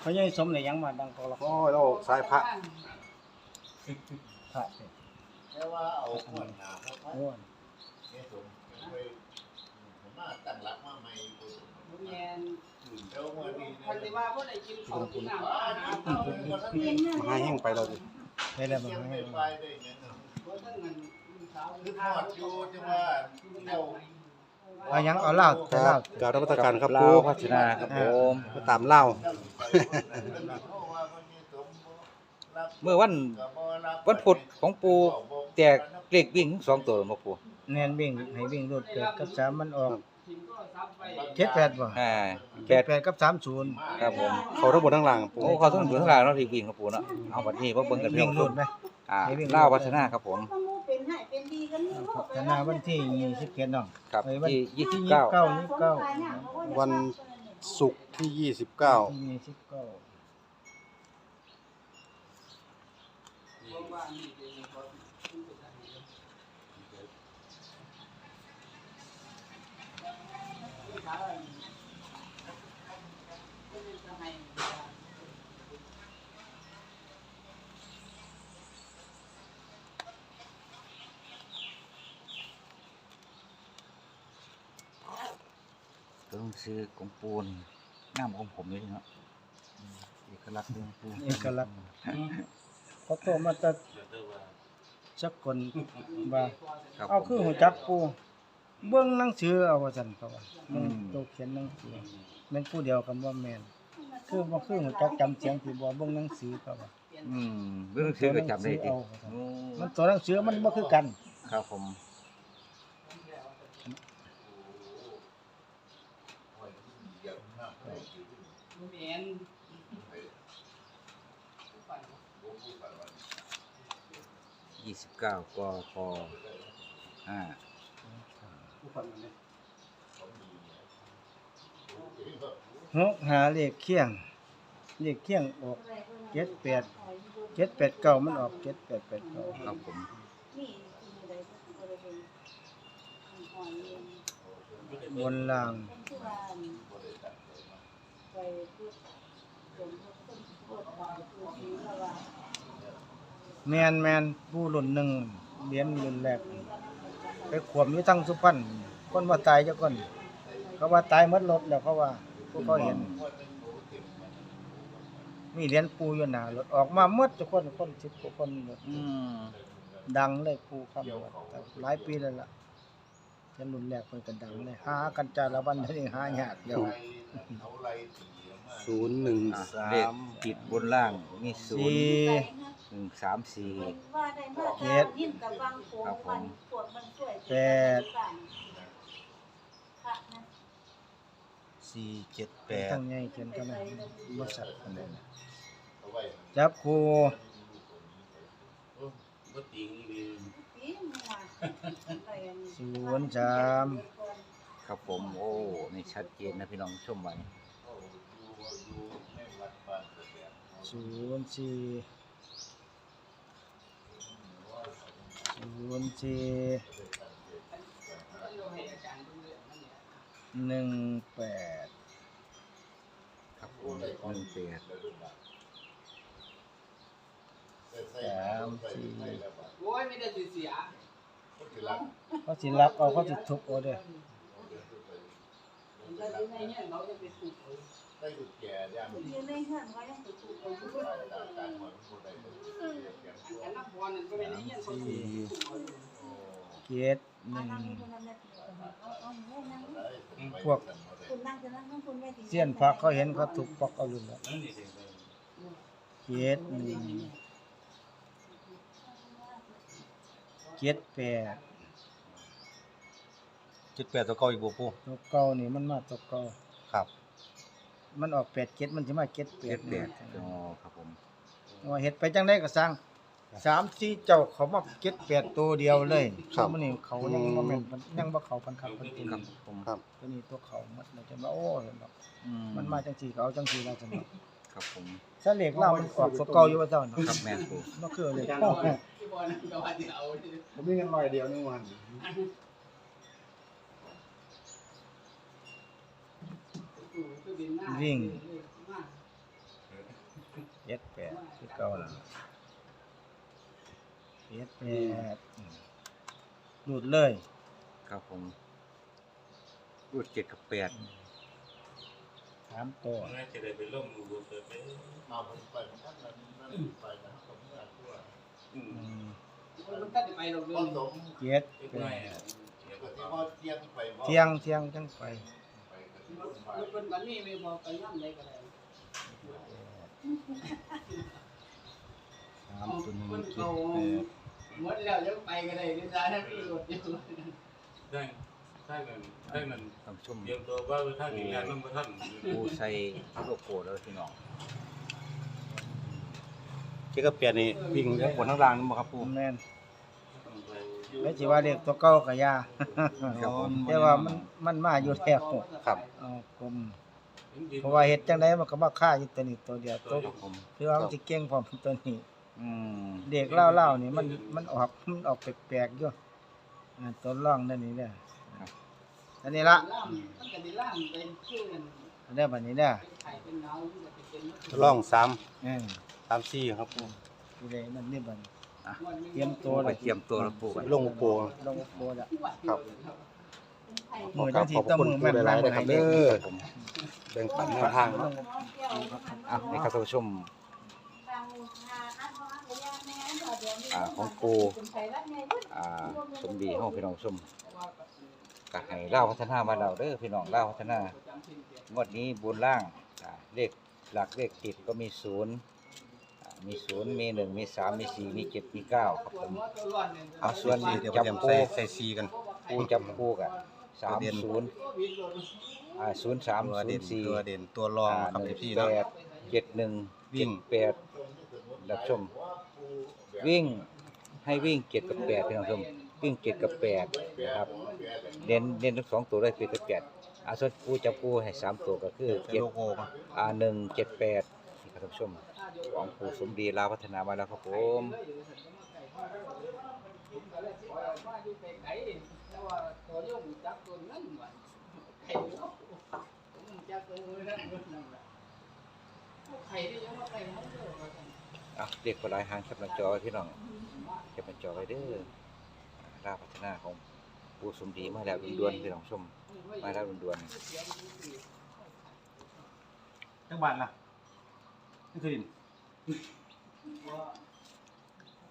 เขาใหญ่สมได้หยังมาดังกอละโอ้ยเราสายพระพระเด้แต่ว่าเอาขวดหนาเพราะว่าโอ้ยเนี่ยผมไปผมมาตั้งรักมาใหม่บ่แม่นเดี๋ยววันนี้คันสิว่าบ่ได้กินข้าวกินน้ำอาหารมาให้แห้งไปเราดิไปแล้วบ่ยังให้ไม่ไปได้ยังบ่ทั้งนั้นสาวคือทอดอยู่จังว่าเดี๋ยว เอาหยังเอาเหล้าคแต่รัเหล้าบกรารรับประทานครับลาปูวพัฒนาครับผมมาตามเล่าเมื่อวันวันพุธของปูแจกเลขวิ่งสองตัวมาปูแน่นวิ่งให้วิ่งรถเกิดกับสามมันออกทิ้งโทรศัพท์ไปเจ็ดแปดบ่อ่าแปเจ็ดดแปดกับสามศูนย์ครับผมเขาทั้งหมดทั้งหลังปูโอ้เขาต้องอยู่ข้างล่างเนาะที่วิ่งครับปูเนาะเอาบัดนี้มาเบิ่งกันเพียวิ่งงรถไหมอ่าให้วิ่งลาวพัฒนาครับผม เป็นให้เป็นดี กันนี่พัฒนาวันที่ยี่สิบเจ็ดเนาะครับเอ้ยวันที่ยี่สิบที่เก้า เก้ายี่สิบเก้าวันศุกร์ที่ยี่สิบเก้าที่ยี่สิบเก้า ว่างๆนี่เป็นบ่ต้อง ซื้อของปูนน้ำของผมเลยเนาะอืมเอกลักษณ์ของปูเอกลักษณ์ เขาโตมาแตะจักคนว่า ครับเอาผมคือหูจักปูเบิ่งหนังสือเอาว่าซั่นเขาว่ามันโตเขียนหนังสือแม่นผู้เดียวกันบ่แม่นคือบ่คือหูจักจำเสียงที่บ่เบิ่งหนังสือเขาว่า อืมเรื่องซื้อก็จำได้ดิเอาโอ้มันตัวหนังสือมันบ่คือกัน ครับผม บ่แม่นยี่สิบเก้ากพห้าหกหาเลขเคียง เลขเคียงออกเจ็ดแปดเจ็ดแปดเก้ามันออกเจ็ดแปดแปดเก้าครับผมบนล่าง แมนแมนผู้รุ่นหนึ่งเหรียญรุ่นแรกไปขวมอยู่ทั้งสุพรรณคนว่าตายเจ้าคนเขาว่าตายหมดรถแล้วเขาว่าพวกเขาเห็น มีเหรียญปูอยู่หน้ารถออกมาหมดทุกคนคนสิบกว่าคนหมดอืมดังเลยปูคำว่าหลายปีแล้วล่ะ เหรียญรุ่นแรกเพิ่นก็ดังเลยหากันจาละวันนี้หายากเดียวเอาอะไรตีมาศูนย์หนึ่งอะสาเลขมติดบนล่างมีศูนสี่ย์หนึ่งสามสี่ เจ็ดแปด สี่เจ็ดแปดทั้งใหญ่เขียนกันนะบ่ชัดปานใดนะเอาไว้จับครูบ่ติงนี่ ศูนย์สามครับผมโอ้นี่ชัดเจนนะพี่น้องชมไว้เอาอยู่อยู่ในวัดบ้านเสียศูนย์สี่ศูนย์สี่หนึ่งแปดครับผมหนึ่งแปดสามสี่โอ้ยไม่ได้สิเสีย คนที่รักเขาสิรับเอาเขาสิทุบเอาเด้อแล้วในเนี่ยเราจะไปถูกเอาได้ถูกแก่ย่างยืนในเงื่อนไว้ยังถูกถูกถูกต่างต่างคนคนใดคนหนึ่งเสียงอันนั้นพอนั่นก็ไม่ได้เนี่ยเขาถูกเอาอยู่เจ็ดหนึ่งพวกคุณนั่งจะนั่งข้างคุณแม่เสี้ยนพักเขาเห็นเขาทุบปอกเอาลุ่นแล้วเจ็ดหนึ่ง เจ็ดแปดเจ็ดแปดตัวเก้าอีกบ่ปูตัวเก่านี่มันมาตัวเก่าครับมันออกแปดเจ็ดมันสิมาเจ็ดแปเจ็ดดแปดอ๋อครับผม ว่าเฮ็ดไปจังไดก็สร้างสามสี่เจ้าเขามาเจ็ดแปดตัวเดียวเลยมันนี่เขายังบ่แม่นยังบ่เข้าพันครับเพิ่นตีครับผมครับ ตัวนี้ตัวเขาหมดแล้วจะมาโอ้เห็นบ่อืมันมาจังสี่เขาเอาจังสี่แล้วจัง ครับผมถ้าเหล็กเรามันออกตัวเก่าอยู่ว่าเจ้าเนาะครับแม่นปูบ่คือเหล็กที่บอลนั่นก็ว่าจะเอาที่ผมมีเงินร้อยเดียวนึงวันคือบินหน้าวิ่งมาคือเก่าล่ะเจ็ดแปดอืมหลุดเลย ครับผมรูดเจ็ดกับแปด สามตัว น่าจะได้ไปล่มดูเกิดไปเอาผมไปมันก็มันมันไปนะครับผมเมื่อตัวอืมมันก็จะไปลงเรื่ผองสมเจ็ดเล็กแปน้อยดอะเดี๋ยวก็ที่ว่าเที่ยงไปว่าเที่ยงเที่ยงจังไปไปก็ที่วุ่นวายมันเป็นวันนี้ไม่พอไปย่ำได้ก็ได้สามตัวหนึ่งมันเจ็ดเขาแปดหมดแล้วยังไปก็ได้นี่จ้าถ้าพี่รถอยู่ได้ ถ้าเงินถ้าเงินท่านผู้ชมเตรียมตัวว่าถ้ามีงานต้องมาท่านปูใส่โลโก้แล้วพี่น้องเจ๊ก็เปลี่ยนนี่วิ่งทั้งบนทั้งล่างนี่บ่ครับปูแม่นแล้วสิว่าเด็กตัวเก่าก็ยาครับผมแต่ว่ามันมันมาอยู่แล้วครับเอากลมเพราะว่าเฮ็ดจังไดมันก็มาค่าอยู่ตัวนี้ตัวเดียวตัวครับผมคือว่ามันสิเก่งพร้อมตัวนี้อืมเด็กเล่าๆนี่มันมันออกมันออกแปลกๆอยู่อ่าตัวร่องนั่นนี่เด้อ อันนี้ละล่ามมันก็ได้ล่ามเป็นชื่อกันอันนี้บัดนี้เด้อเป็นไข่เป็นเงาที่จะเป็นล่องสามเออสามสี่ครับปูดูเลยมันนี่บัดนี้เตเตรียมตัวไปเตรียมตัวแล้วปูกันลงปูลงโปรละครับเป็นไข่ขอบคุณขอบคุณปูหลายๆนะครับเด้อแบ่งปันแนวทางลเนาะงอะนี่ครับท่านผู้ชมอ่าของปูอ่าสมดีเฮาพี่น้องผู้ชม ก็ให้เล่าวพัฒนามาแล้วเด้อพี่น้องเล่าวพัฒนางวดนี้บนล่างอ่าเลขหลักเลขติดก็มีศูนย์อ่ามีศูนย์มีหนึ่งมีสามมีสี่มีเจ็ดมีเก้าครับผมเอาส่วนเดี๋ยวจับเตรียมปูใส่ใส่ซีกัน ปูจับคู่กันสามตัวเด่น ศูนย์อ่าศูนย์สามตัวศูเด่นนย์สี่ ตัวเด่นตัวรองอ่าครับหนึ่งพี่แปเนาะดเจ็ดหนึ่งวิ่เจ็ดงแปดรับชม วิ่งให้วิ่งเจ็ดกับแปดพี่น้องชม วิ่งเจ็ดกับแปดนะครับ เน้นเน้นทั้งสองตัวเลยเจ็ดกับแปดอาส่วนปูจับปูให้สามตัวก็คือใส่เจ็ดโลโก้มาอ่าหนึ่งเจ็ดแปดนี่ครับท่านผู้ชมของปูสมดีลาวพัฒนามาแล้วครับผมไข่ที่ยังมาไข่มันเยอะกว่ากันอะเด็กคนหลายหางแคปหน้าจอไว้พี่น้องแคปหน้าจอไว้เด้อ ลาวพัฒนาของปูสมดีมาแล้วด่วนๆพี่น้องชมมาแล้วด่วนจังบาทล่ะนี่คือดิน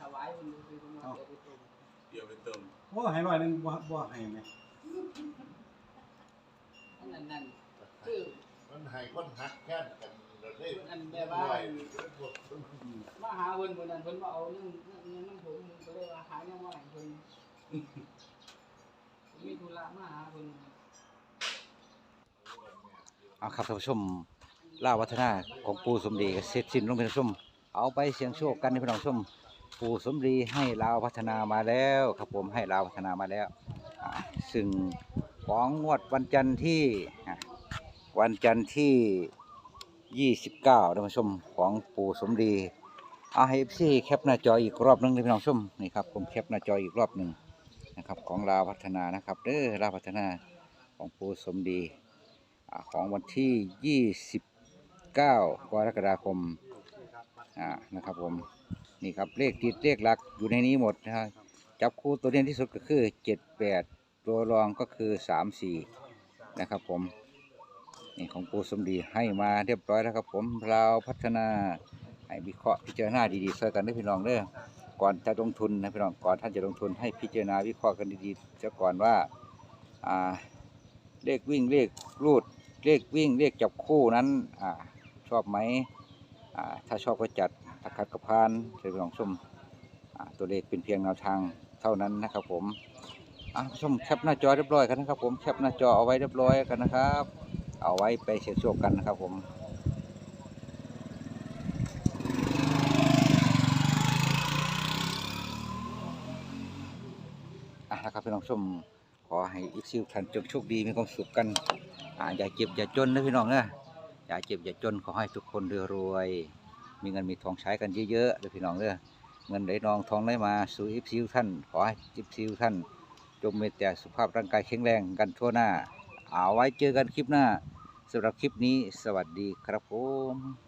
ถวายมันคือมันมาเดี๋ยวไปตรงเดี๋ยวไปเติมว่าให้ร้อยหนึงบ่บ่ให้ไหมอันนั้นนั่นคือมันให้คนหักแค่กันเราได้อันแบบว่ามาหาเพิ่นเพิ่นนั่นเพิ่นมาเอาเรื่องเรื่องน้ำผมก็เลยว่าหาเนี่ยว่าให้เพิ่น มีธุระมาหาเพิ่นเอาครับท่านผู้ชมล่าวพัฒนาของปูสมดีเสร็จสิ้นลงพี่น้องชม เอาไปเสียงโชคกันให้พี่น้องชม ปู่สมรีให้ลาวพัฒนามาแล้วครับผมให้ลาวพัฒนามาแล้วอ่าซึ่งของงวดวันจันทร์ที่อะวันจันทร์ที่ 29ท่านผู้ชมของปู่สมรีเอาให้พี่แคปหน้าจออีกรอบหนึงเลยพี่น้องชมนี่ครับผมแคปหน้าจออีกรอบหนึ่ง นะครับของลาวพัฒนานะครับเด้อลาวพัฒนาของปูสมดีของวันที่ 29 กรกฎาคมนะครับผมนี่ครับเลขติดเลขหลักอยู่ในนี้หมดนะครับจับคู่ตัวเด่นที่สุดก็คือเจ็ดแปดตัวรองก็คือสามสี่นะครับผมนี่ของปูสมดีให้มาเรียบร้อยแล้วครับผมเราพัฒนาให้วิเคราะห์พิจารณาดีๆช่วยกันด้วยพี่น้องเด้อ ก่อนจะลงทุนนะพี่น้องก่อนท่านจะลงทุนให้พิจารณาวิเคราะห์กันดีๆเสียก่อนว่าเลขวิ่งเลขรูดเลขวิ่งเลขจับคู่นั้นอชอบไหมถ้าชอบก็จัดถ้าขัดกับพานเชิญลองชมตัวเลขเป็นเพียงแนวทางเท่านั้นนะครับผมอชมแคปหน้าจอเรียบร้อยกันนะครับผมแคปหน้าจอเอาไว้เรียบร้อยกันนะครับ เอาไว้ไปเสี่ยโชคกันนะครับผมอะนะครับ พี่น้องชมขอให้อีกซิวทันจงโชคดีมีความสุขกันอ่าอย่าเจ็บอย่าจนนะพี่น้องนะอย่าเจ็บอย่าจนขอให้ทุกคนรวยมีเงินมีทองใช้กันเยอะๆเลยพี่น้องเด้อเงินไหลนองทองไหลมาสู่อิฟซิวท่านขอให้อิฟซิวท่านจงมีแต่สุขภาพร่างกายแข็งแรงกันทั่วหน้า เอาไว้เจอกันคลิปหน้าสำหรับคลิปนี้สวัสดีครับผม